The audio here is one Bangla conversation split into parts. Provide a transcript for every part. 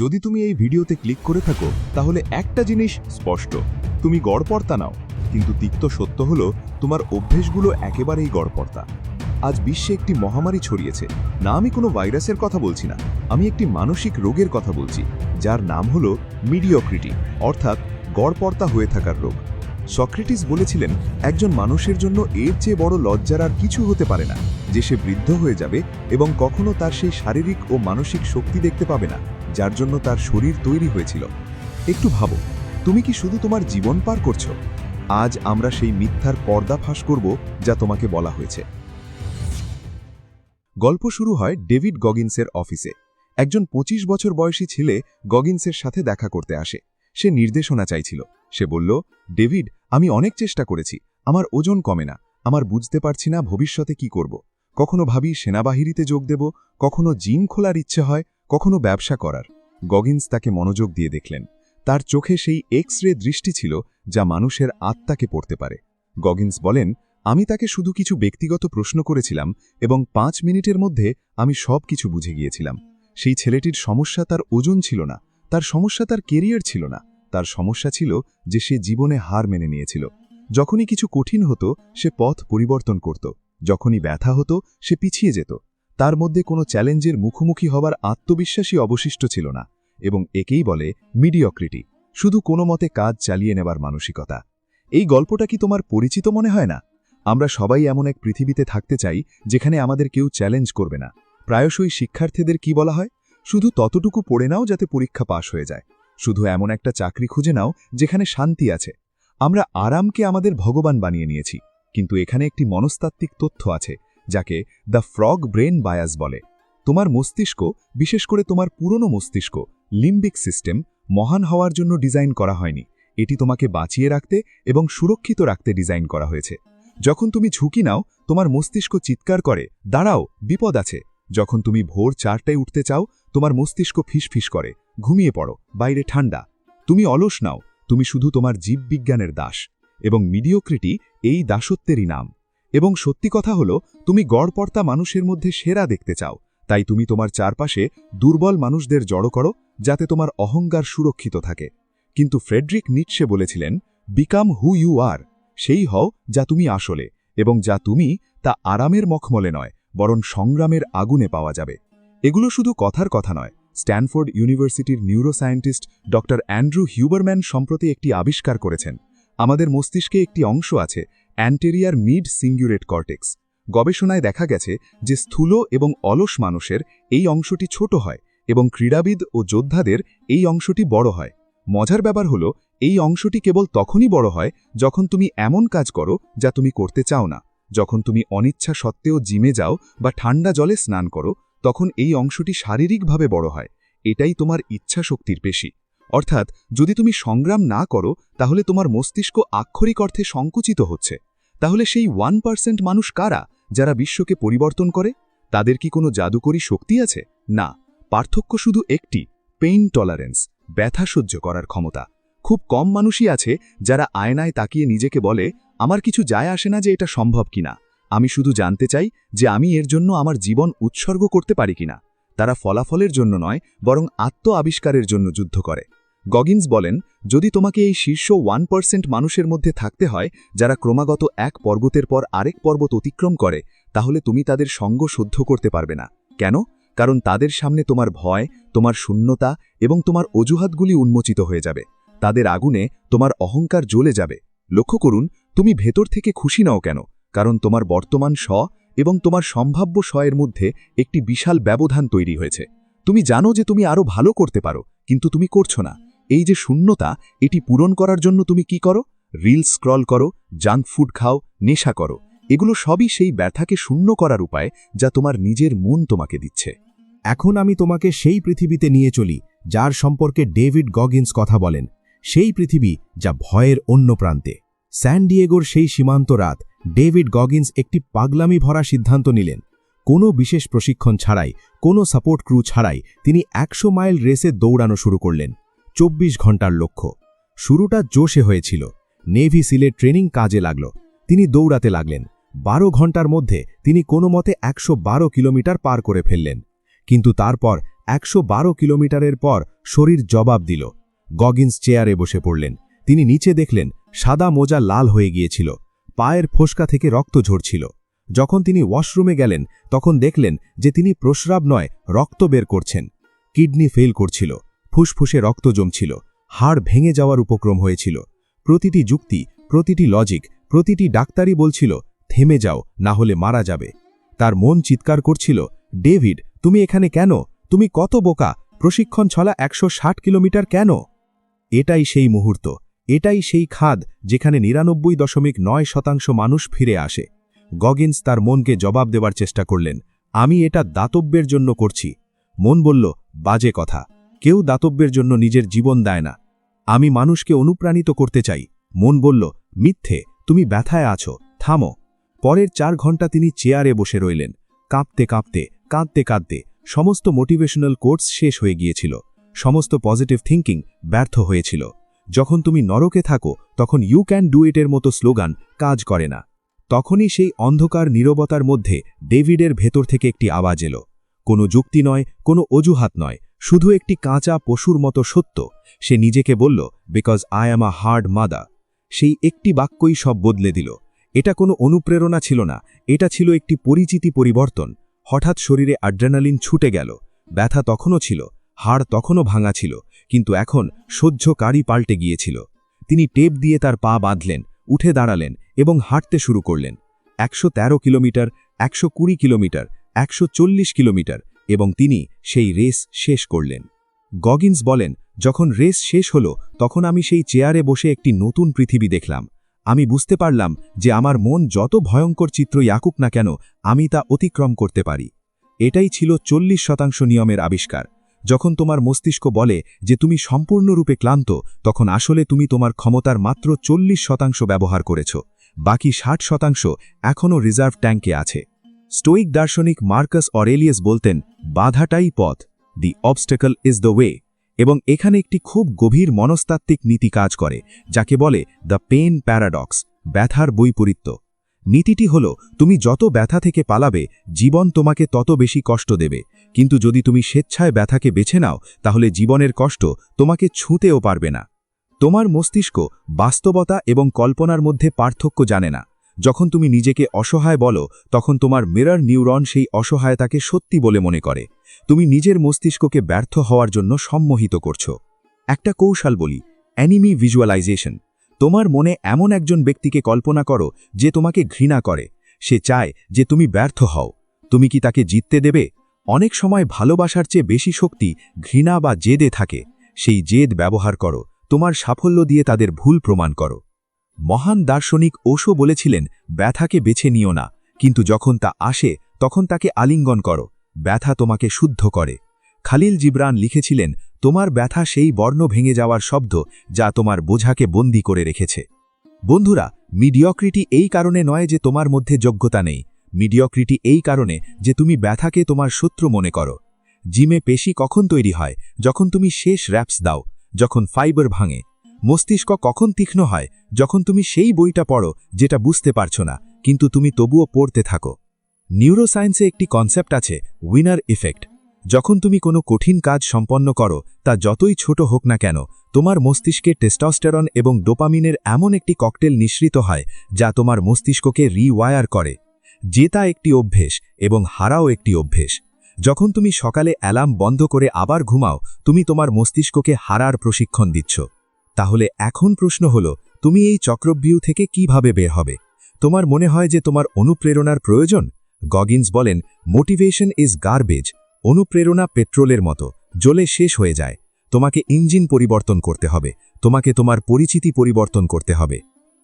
যদি তুমি এই ভিডিওতে ক্লিক করে থাকো, তাহলে একটা জিনিস স্পষ্ট। তুমি গড়পর্তা নাও, কিন্তু তিক্ত সত্য হলো, তোমার অভ্যেসগুলো একেবারেই গড়পর্তা আজ বিশ্বে একটি মহামারী ছড়িয়েছে। না আমি কোনো ভাইরাসের কথা বলছি না, আমি একটি মানসিক রোগের কথা বলছি, যার নাম হলো মিডিওক্রিটি, অর্থাৎ গড়পর্তা হয়ে থাকার রোগ। সক্রেটিস বলেছিলেন, একজন মানুষের জন্য এর চেয়ে বড় লজ্জার আর কিছু হতে পারে না, যে সে বৃদ্ধ হয়ে যাবে এবং কখনো তার সেই শারীরিক ও মানসিক শক্তি দেখতে পাবে না। যার জন্য তার শরীর তৈরি হয়েছিল। একটু ভাবো, তুমি কি শুধু তোমার জীবন পার করছ? আজ আমরা সেই মিথ্যার পর্দা ফাঁস করব যা তোমাকে বলা হয়েছে। গল্প শুরু হয় ডেভিড গগিন্সের অফিসে। একজন ২৫ বছর বয়সী ছেলে গগিন্সের সাথে দেখা করতে আসে। সে নির্দেশনা চাইছিল। সে বলল, ডেভিড, আমি অনেক চেষ্টা করেছি। আমার ওজন কমে না। আমার বুঝতে পারছি না ভবিষ্যতে কি করব। কখনো ভাবি সেনাবাহিনীতে যোগ দেব, কখনো জিম খোলার ইচ্ছে হয় কখনো ব্যবসা করার। গগিন্স তাকে মনোযোগ দিয়ে দেখলেন। তার চোখে সেই এক্স রে দৃষ্টি ছিল যা মানুষের আত্মাকে পড়তে পারে। গগিন্স বলেন, আমি তাকে শুধু কিছু ব্যক্তিগত প্রশ্ন করেছিলাম এবং পাঁচ মিনিটের মধ্যে আমি সব কিছু বুঝে গিয়েছিলাম। সেই ছেলেটির সমস্যা তার ওজন ছিল না, তার সমস্যা তার কেরিয়ার ছিল না, তার সমস্যা ছিল যে সে জীবনে হার মেনে নিয়েছিল। যখনই কিছু কঠিন হতো, সে পথ পরিবর্তন করত। যখনই ব্যথা হতো, সে পিছিয়ে যেত। তার মধ্যে কোনো চ্যালেঞ্জের মুখোমুখি হবার আত্মবিশ্বাসী অবশিষ্ট ছিল না এবং একেই বলে মিডিয়ক্রিটি শুধু কোনো মতে কাজ চালিয়ে নেবার মানসিকতা। এই গল্পটা কি তোমার পরিচিত মনে হয় না? আমরা সবাই এমন এক পৃথিবীতে থাকতে চাই যেখানে আমাদের কেউ চ্যালেঞ্জ করবে না। প্রায়শই শিক্ষার্থীদের কি বলা হয়? শুধু ততটুকু পড়ে নাও যাতে পরীক্ষা পাশ হয়ে যায়। শুধু এমন একটা চাকরি খুঁজে নাও যেখানে শান্তি আছে। আমরা আরামকে আমাদের ভগবান বানিয়ে নিয়েছি, কিন্তু এখানে একটি মনস্তাত্ত্বিক তথ্য আছে। যাকে দ্য ফ্রগ ব্রেন বায়াস বলে। তোমার মস্তিষ্ক, বিশেষ করে তোমার পুরনো মস্তিষ্ক, লিম্বিক সিস্টেম, মহান হওয়ার জন্য ডিজাইন করা হয়নি। এটি তোমাকে বাঁচিয়ে রাখতে এবং সুরক্ষিত রাখতে ডিজাইন করা হয়েছে। যখন তুমি ঝুঁকি নাও, তোমার মস্তিষ্ক চিৎকার করে, দাঁড়াও, বিপদ আছে। যখন তুমি ভোর চারটায় উঠতে চাও, তোমার মস্তিষ্ক ফিসফিস করে, ঘুমিয়ে পড়ো, বাইরে ঠান্ডা। তুমি অলস নাও, তুমি শুধু তোমার জীববিজ্ঞানের দাস, এবং মিডিওক্রিটি এই দাসত্বেরই নাম। এবং সত্যি কথা হলো, তুমি গড়পর্তা মানুষের মধ্যে সেরা দেখতে চাও। তাই তুমি তোমার চারপাশে দুর্বল মানুষদের জড়ো করো, যাতে তোমার অহংকার সুরক্ষিত থাকে। কিন্তু ফ্রেডরিক নিটসে বলেছিলেন বিকাম হু ইউ আর সেই হও যা তুমি আসলে, এবং যা তুমি তা আরামের মখমলে নয়, বরং সংগ্রামের আগুনে পাওয়া যাবে। এগুলো শুধু কথার কথা নয়। স্ট্যানফোর্ড ইউনিভার্সিটির নিউরোসায়েন্টিস্ট ড অ্যান্ড্রু হিউবারম্যান সম্প্রতি একটি আবিষ্কার করেছেন। আমাদের মস্তিষ্কে একটি অংশ আছে অ্যান্টেরিয়ার মিড সিঙ্গুরেট কর্টেক্স গবেষণায় দেখা গেছে যে স্থূল এবং অলস মানুষের এই অংশটি ছোট হয় এবং ক্রীড়াবিদ ও যোদ্ধাদের এই অংশটি বড় হয়। মজার ব্যাপার হলো, এই অংশটি কেবল তখনই বড় হয় যখন তুমি এমন কাজ করো যা তুমি করতে চাও না। যখন তুমি অনিচ্ছা সত্ত্বেও জিমে যাও বা ঠান্ডা জলে স্নান করো, তখন এই অংশটি শারীরিকভাবে বড় হয়। এটাই তোমার ইচ্ছা শক্তির পেশি। অর্থাৎ যদি তুমি সংগ্রাম না করো, তাহলে তোমার মস্তিষ্ক আক্ষরিক অর্থে সংকুচিত হচ্ছে। তাহলে সেই ওয়ান পার্সেন্ট মানুষ কারা যারা বিশ্বকে পরিবর্তন করে? তাদের কি কোনো জাদুকরী শক্তি আছে? না, পার্থক্য শুধু একটি পেইন টলারেন্স ব্যথা সহ্য করার ক্ষমতা। খুব কম মানুষই আছে যারা আয়নায় তাকিয়ে নিজেকে বলে, আমার কিছু যায় আসে না যে এটা সম্ভব কিনা। আমি শুধু জানতে চাই যে আমি এর জন্য আমার জীবন উৎসর্গ করতে পারি কিনা। তারা ফলাফলের জন্য নয়, বরং আত্ম আবিষ্কারের জন্য যুদ্ধ করে। গগিন্স বলেন, যদি তোমাকে এই শীর্ষ ওয়ান পার্সেন্ট মানুষের মধ্যে থাকতে হয়, যারা ক্রমাগত এক পর্বতের পর আরেক পর্বত অতিক্রম করে, তাহলে তুমি তাদের সঙ্গ শুদ্ধ করতে পারবে না। কেন? কারণ তাদের সামনে তোমার ভয়, তোমার শূন্যতা এবং তোমার অজুহাতগুলি উন্মোচিত হয়ে যাবে। তাদের আগুনে তোমার অহংকার জ্বলে যাবে। লক্ষ্য করুন, তুমি ভেতর থেকে খুশি নাও কেন? কারণ তোমার বর্তমান স এবং তোমার সম্ভাব্য স এর মধ্যে একটি বিশাল ব্যবধান তৈরি হয়েছে। তুমি জানো যে তুমি আরও ভালো করতে পারো, কিন্তু তুমি করছ না। এই যে শূন্যতা, এটি পূরণ করার জন্য তুমি কি করো? রিল স্ক্রল করো, জাঙ্ক ফুড খাও, নেশা করো। এগুলো সবই সেই ব্যথাকে শূন্য করার উপায় যা তোমার নিজের মন তোমাকে দিচ্ছে। এখন আমি তোমাকে সেই পৃথিবীতে নিয়ে চলি, যার সম্পর্কে ডেভিড গগিন্স কথা বলেন। সেই পৃথিবী যা ভয়ের অন্য প্রান্তে। স্যান ডিয়েগোর সেই সীমান্ত রাত ডেভিড গগিন্স একটি পাগলামি ভরা সিদ্ধান্ত নিলেন। কোনো বিশেষ প্রশিক্ষণ ছাড়াই, কোনো সাপোর্ট ক্রু ছাড়াই তিনি একশো মাইল রেসে দৌড়ানো শুরু করলেন। চব্বিশ ঘণ্টার লক্ষ্য। শুরুটা জোশে হয়েছিল। নেভি সিলের ট্রেনিং কাজে লাগল। তিনি দৌড়াতে লাগলেন। বারো ঘণ্টার মধ্যে তিনি কোনো মতে একশো বারো কিলোমিটার পার করে ফেললেন। কিন্তু তারপর একশো বারো কিলোমিটারের পর শরীর জবাব দিল। গগিন্স চেয়ারে বসে পড়লেন। তিনি নিচে দেখলেন, সাদা মোজা লাল হয়ে গিয়েছিল। পায়ের ফোসকা থেকে রক্ত ঝরছিল। যখন তিনি ওয়াশরুমে গেলেন, তখন দেখলেন যে তিনি প্রস্রাব নয়, রক্ত বের করছেন। কিডনি ফেল করছিল। ফুসফুসে রক্ত জমছিল, হাড় ভেঙে যাওয়ার উপক্রম হয়েছিল। প্রতিটি যুক্তি, প্রতিটি লজিক প্রতিটি ডাক্তারই বলছিল, থেমে যাও, না হলে মারা যাবে। তার মন চিৎকার করছিল, ডেভিড, তুমি এখানে কেন? তুমি কত বোকা? প্রশিক্ষণ ছলা একশো ষাট কিলোমিটার কেন? এটাই সেই মুহূর্ত, এটাই সেই খাদ যেখানে নিরানব্বই দশমিক নয় শতাংশ মানুষ ফিরে আসে। গগিন্স তার মনকে জবাব দেওয়ার চেষ্টা করলেন, আমি এটা দাতব্যের জন্য করছি। মন বলল, বাজে কথা। কেউ দাতব্যের জন্য নিজের জীবন দেয় না। আমি মানুষকে অনুপ্রাণিত করতে চাই। মন বলল, মিথ্যে, তুমি ব্যথায় আছো, থামো। পরের চার ঘণ্টা তিনি চেয়ারে বসে রইলেন। কাঁপতে কাঁপতে, কাঁদতে কাঁদতে সমস্ত মোটিভেশনাল কোর্স শেষ হয়ে গিয়েছিল। সমস্ত পজিটিভ থিঙ্কিং ব্যর্থ হয়েছিল। যখন তুমি নরকে থাকো, তখন ইউ ক্যান ডু ইটের মতো স্লোগান কাজ করে না। তখনই সেই অন্ধকার নীরবতার মধ্যে ডেভিডের ভেতর থেকে একটি আওয়াজ এলো। কোনো যুক্তি নয়, কোনো অজুহাত নয়, শুধু একটি কাঁচা পশুর মতো সত্য। সে নিজেকে বলল because I am a hard mother সেই একটি বাক্যই সব বদলে দিল। এটা কোনো অনুপ্রেরণা ছিল না, এটা ছিল একটি পরিচিতি পরিবর্তন। হঠাৎ শরীরে আড্রেনালিন ছুটে গেল, ব্যথা তখনও ছিল, হাড় তখনও ভাঙা ছিল, কিন্তু এখন সহ্যকারী পাল্টে গিয়েছিল। তিনি টেপ দিয়ে তার পা বাঁধলেন, উঠে দাঁড়ালেন এবং হাঁটতে শুরু করলেন। একশো তেরো কিলোমিটার, একশো কুড়ি কিলোমিটার একশো চল্লিশ কিলোমিটার এবং তিনি সেই রেস শেষ করলেন। গগিন্স বলেন, যখন রেস শেষ হল, তখন আমি সেই চেয়ারে বসে একটি নতুন পৃথিবী দেখলাম। আমি বুঝতে পারলাম যে আমার মন যত ভয়ঙ্কর চিত্রই আঁকুক না কেন, আমি তা অতিক্রম করতে পারি। এটাই ছিল চল্লিশ শতাংশ নিয়মের আবিষ্কার। যখন তোমার মস্তিষ্ক বলে যে তুমি সম্পূর্ণরূপে ক্লান্ত, তখন আসলে তুমি তোমার ক্ষমতার মাত্র চল্লিশ শতাংশ ব্যবহার করেছ। বাকি ষাট শতাংশ এখনও রিজার্ভ ট্যাঙ্কে আছে। স্টোইক দার্শনিক মার্কাস অরেলিয়াস বলতেন, বাধাটাই পথ, the obstacle is the way এবং এখানে একটি খুব গভীর মনস্তাত্ত্বিক নীতি কাজ করে, যাকে বলে দ্য পেন প্যারাডক্স, ব্যথার বৈপরীত্য। নীতিটি হল, তুমি যত ব্যথা থেকে পালাবে, জীবন তোমাকে তত বেশি কষ্ট দেবে। কিন্তু যদি তুমি স্বেচ্ছায় ব্যথাকে বেছে নাও, তাহলে জীবনের কষ্ট তোমাকে ছুঁতেও পারবে না। তোমার মস্তিষ্ক বাস্তবতা এবং কল্পনার মধ্যে পার্থক্য জানে না। যখন তুমি নিজেকে অসহায় বলো, তখন তোমার মিরর নিউরন সেই অসহায়তাকে সত্যি বলে মনে করে। তুমি নিজের মস্তিষ্ককে ব্যর্থ হওয়ার জন্য সম্মোহিত করছ। একটা কৌশল বলি অ্যানিমি ভিজুয়ালাইজেশন তোমার মনে এমন একজন ব্যক্তিকে কল্পনা করো, যে তোমাকে ঘৃণা করে। সে চায় যে তুমি ব্যর্থ হও। তুমি কি তাকে জিততে দেবে? অনেক সময় ভালোবাসার চেয়ে বেশি শক্তি ঘৃণা বা জেদে থাকে। সেই জেদ ব্যবহার করো। তোমার সাফল্য দিয়ে তাদের ভুল প্রমাণ করো। মহান দার্শনিক ওশো বলেছিলেন, ব্যথাকে বেছে নিও না, কিন্তু যখন তা আসে, তখন তাকে আলিঙ্গন করো, ব্যথা তোমাকে শুদ্ধ করে। খালিল জিবরান লিখেছিলেন, তোমার ব্যথা সেই বর্ণ ভেঙে যাওয়ার শব্দ যা তোমার বোঝাকে বন্দি করে রেখেছে। বন্ধুরা মিডিয়ক্রিটি এই কারণে নয় যে তোমার মধ্যে যোগ্যতা নেই মিডিয়ক্রিটি এই কারণে যে তুমি ব্যথাকে তোমার শত্রু মনে করো। জিমে পেশি কখন তৈরি হয়? যখন তুমি শেষ র্যাপস দাও, যখন ফাইবার ভাঙে মস্তিষ্ক কখন তীক্ষ্ণ হয়, যখন তুমি সেই বইটা পড়ো, যেটা বুঝতে পারছ না, কিন্তু তুমি তবুও পড়তে থাকো। নিউরোসায়েন্সে একটি কনসেপ্ট আছে, উইনার ইফেক্ট। যখন তুমি কোনো কঠিন কাজ সম্পন্ন করো, তা যতই ছোট হোক না কেন, তোমার মস্তিষ্কে টেস্টোস্টেরন এবং ডোপামিনের এমন একটি ককটেল নিঃসৃত হয়, যা তোমার মস্তিষ্ককে রিওয়ায়ার করে। জেতা একটি অভ্যেস এবং হারাও একটি অভ্যেস। যখন তুমি সকালে অ্যালার্ম বন্ধ করে আবার ঘুমাও, তুমি তোমার মস্তিষ্ককে হারার প্রশিক্ষণ দিচ্ছ। তাহলে এখন প্রশ্ন হল, তুমি এই চক্রব্যূহ থেকে কীভাবে বের হবে? তোমার মনে হয় যে তোমার অনুপ্রেরণার প্রয়োজন? গগিন্স বলেন মোটিভেশন ইজ গার্বেজ অনুপ্রেরণা পেট্রোলের মতো, জ্বলে শেষ হয়ে যায়। তোমাকে ইঞ্জিন পরিবর্তন করতে হবে, তোমাকে তোমার পরিচিতি পরিবর্তন করতে হবে।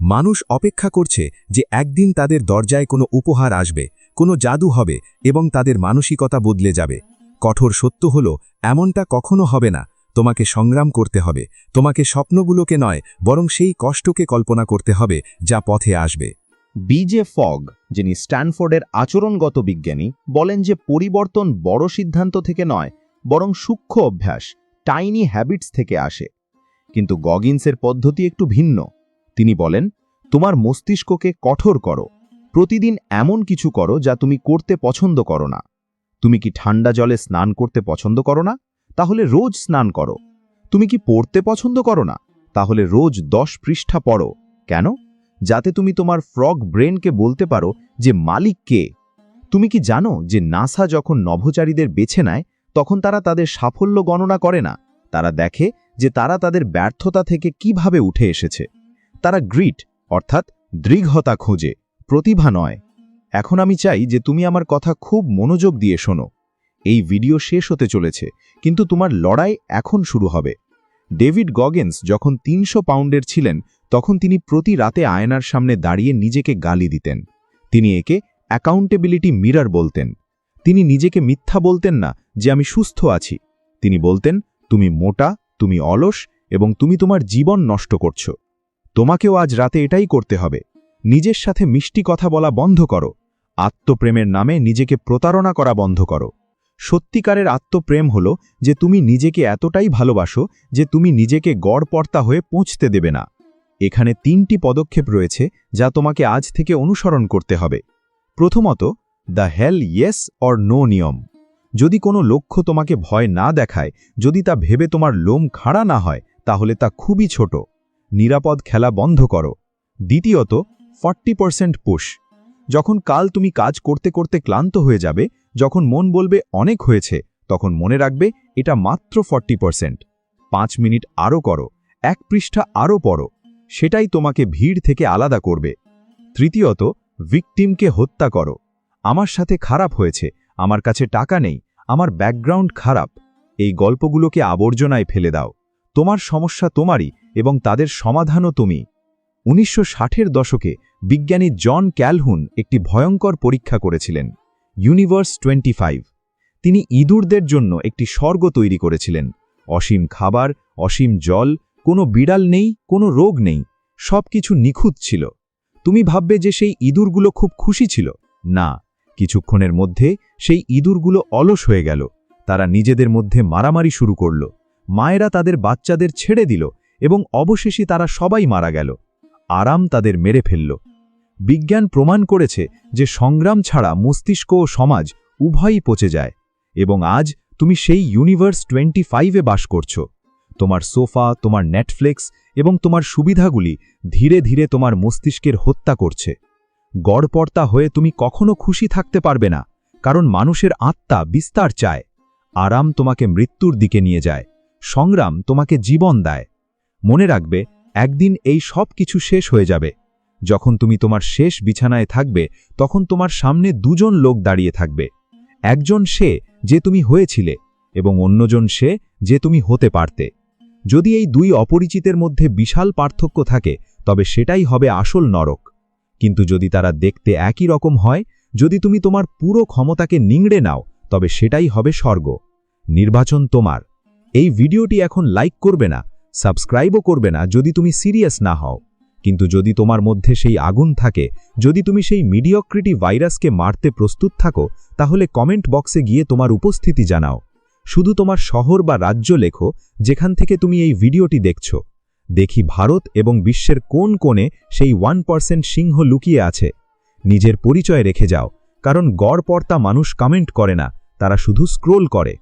মানুষ অপেক্ষা করছে যে একদিন তাদের দরজায় কোনো উপহার আসবে, কোনো জাদু হবে এবং তাদের মানসিকতা বদলে যাবে। কঠোর সত্য হল, এমনটা কখনো হবে না। তোমাকে সংগ্রাম করতে হবে। তোমাকে স্বপ্নগুলোকে নয়, বরং সেই কষ্টকে কল্পনা করতে হবে, যা পথে আসবে। বিজে ফগ, যিনি স্ট্যানফোর্ডের আচরণগত বিজ্ঞানী, বলেন যে পরিবর্তন বড় সিদ্ধান্ত থেকে নয়, বরং সূক্ষ্ম অভ্যাস টাইনি হ্যাবিটস থেকে আসে। কিন্তু গগিন্সের পদ্ধতি একটু ভিন্ন। তিনি বলেন, তোমার মস্তিষ্ককে কঠোর করো। প্রতিদিন এমন কিছু করো যা তুমি করতে পছন্দ করো না। তুমি কি ঠান্ডা জলে স্নান করতে পছন্দ করো না? তাহলে রোজ স্নান করো। তুমি কি পড়তে পছন্দ করো না? তাহলে রোজ দশ পৃষ্ঠা পড়ো। কেন? যাতে তুমি তোমার ফ্রগ ব্রেনকে বলতে পারো যে মালিক কে। তুমি কি জানো যে নাসা যখন নভোচারীদের বেছে নেয়, তখন তারা তাদের সাফল্য গণনা করে না? তারা দেখে যে তারা তাদের ব্যর্থতা থেকে কীভাবে উঠে এসেছে। তারা গ্রিট, অর্থাৎ দৃঢ়তা খোঁজে, প্রতিভা নয়। এখন আমি চাই যে তুমি আমার কথা খুব মনোযোগ দিয়ে শোনো। এই ভিডিও শেষ হতে চলেছে, কিন্তু তোমার লড়াই এখন শুরু হবে। ডেভিড গগেন্স যখন তিনশো পাউন্ডের ছিলেন, তখন তিনি প্রতি রাতে আয়নার সামনে দাঁড়িয়ে নিজেকে গালি দিতেন। তিনি একে অ্যাকাউন্টেবিলিটি মিরার বলতেন। তিনি নিজেকে মিথ্যা বলতেন না যে আমি সুস্থ আছি। তিনি বলতেন, তুমি মোটা, তুমি অলস এবং তুমি তোমার জীবন নষ্ট করছ। তোমাকেও আজ রাতে এটাই করতে হবে। নিজের সাথে মিষ্টি কথা বলা বন্ধ করো। আত্মপ্রেমের নামে নিজেকে প্রতারণা করা বন্ধ করো। সত্যিকারের আত্মপ্রেম হল যে তুমি নিজেকে এতটাই ভালোবাসো যে তুমি নিজেকে গড়পর্তা হয়ে পৌঁছতে দেবে না। এখানে তিনটি পদক্ষেপ রয়েছে যা তোমাকে আজ থেকে অনুসরণ করতে হবে। প্রথমত, the hell yes or no নিয়ম। যদি কোনো লক্ষ্য তোমাকে ভয় না দেখায়, যদি তা ভেবে তোমার লোম খাড়া না হয়, তাহলে তা খুবই ছোট। নিরাপদ খেলা বন্ধ করো। দ্বিতীয়ত, ফর্টি পার্সেন্ট পুশ। যখন কাল তুমি কাজ করতে করতে ক্লান্ত হয়ে যাবে, যখন মন বলবে অনেক হয়েছে, তখন মনে রাখবে এটা মাত্র ফর্টি পার্সেন্ট। পাঁচ মিনিট আরও করো, এক পৃষ্ঠা আরও পড়ো, সেটাই তোমাকে ভিড় থেকে আলাদা করবে। তৃতীয়ত, ভিকটিমকে হত্যা করো, আমার সাথে খারাপ হয়েছে, আমার কাছে টাকা নেই, আমার ব্যাকগ্রাউন্ড খারাপ, এই গল্পগুলোকে আবর্জনায় ফেলে দাও, তোমার সমস্যা তোমারই এবং তাদের সমাধানও তুমি। উনিশশো ষাটের দশকে বিজ্ঞানী জন ক্যালহুন একটি ভয়ঙ্কর পরীক্ষা করেছিলেন ইউনিভার্স টোয়েন্টি তিনি ইঁদুরদের জন্য একটি স্বর্গ তৈরি করেছিলেন। অসীম খাবার, অসীম জল, কোনো বিড়াল নেই, কোনো রোগ নেই সব কিছু নিখুঁত ছিল। তুমি ভাববে যে সেই ইঁদুরগুলো খুব খুশি ছিল। না, কিছুক্ষণের মধ্যে সেই ইঁদুরগুলো অলস হয়ে গেল। তারা নিজেদের মধ্যে মারামারি শুরু করল। মায়েরা তাদের বাচ্চাদের ছেড়ে দিল এবং অবশেষে তারা সবাই মারা গেল। আরাম তাদের মেরে ফেলল। বিজ্ঞান প্রমাণ করেছে যে সংগ্রাম ছাড়া মস্তিষ্ক ও সমাজ উভয়ই পচে যায়, এবং আজ তুমি সেই ইউনিভার্স টোয়েন্টি ফাইভে বাস করছ। তোমার সোফা, তোমার নেটফ্লিক্স এবং তোমার সুবিধাগুলি ধীরে ধীরে তোমার মস্তিষ্কের হত্যা করছে। গড়পর্তা হয়ে তুমি কখনো খুশি থাকতে পারবে না, কারণ মানুষের আত্মা বিস্তার চায়। আরাম তোমাকে মৃত্যুর দিকে নিয়ে যায়, সংগ্রাম তোমাকে জীবন দেয়। মনে রাখবে একদিন এই সব কিছু শেষ হয়ে যাবে। যখন তুমি তোমার শেষ বিছানায় থাকবে, তখন তোমার সামনে দুজন লোক দাঁড়িয়ে থাকবে। একজন সে যে তুমি হয়েছিলে এবং অন্যজন সে যে তুমি হতে পারতে। যদি এই দুই অপরিচিতের মধ্যে বিশাল পার্থক্য থাকে, তবে সেটাই হবে আসল নরক। কিন্তু যদি তারা দেখতে একই রকম হয়, যদি তুমি তোমার পুরো ক্ষমতাকে নিংড়ে নাও, তবে সেটাই হবে স্বর্গ। নির্বাচন তোমার। এই ভিডিওটি এখন লাইক করবে না সাবস্ক্রাইবও করবে না যদি তুমি সিরিয়াস না হও। কিন্তু যদি তোমার মধ্যে সেই আগুন থাকে, যদি তুমি সেই মিডিয়ক্রিটি ভাইরাসকে মারতে প্রস্তুত থাকো, তাহলে কমেন্ট বক্সে গিয়ে তোমার উপস্থিতি জানাও। শুধু তোমার শহর বা রাজ্য লেখো, যেখান থেকে তুমি এই ভিডিওটি দেখছ। দেখি ভারত এবং বিশ্বের কোন কোণে সেই ওয়ান পার্সেন্ট সিংহ লুকিয়ে আছে। নিজের পরিচয় রেখে যাও, কারণ গড়পর্তা মানুষ কমেন্ট করে না, তারা শুধু স্ক্রোল করে।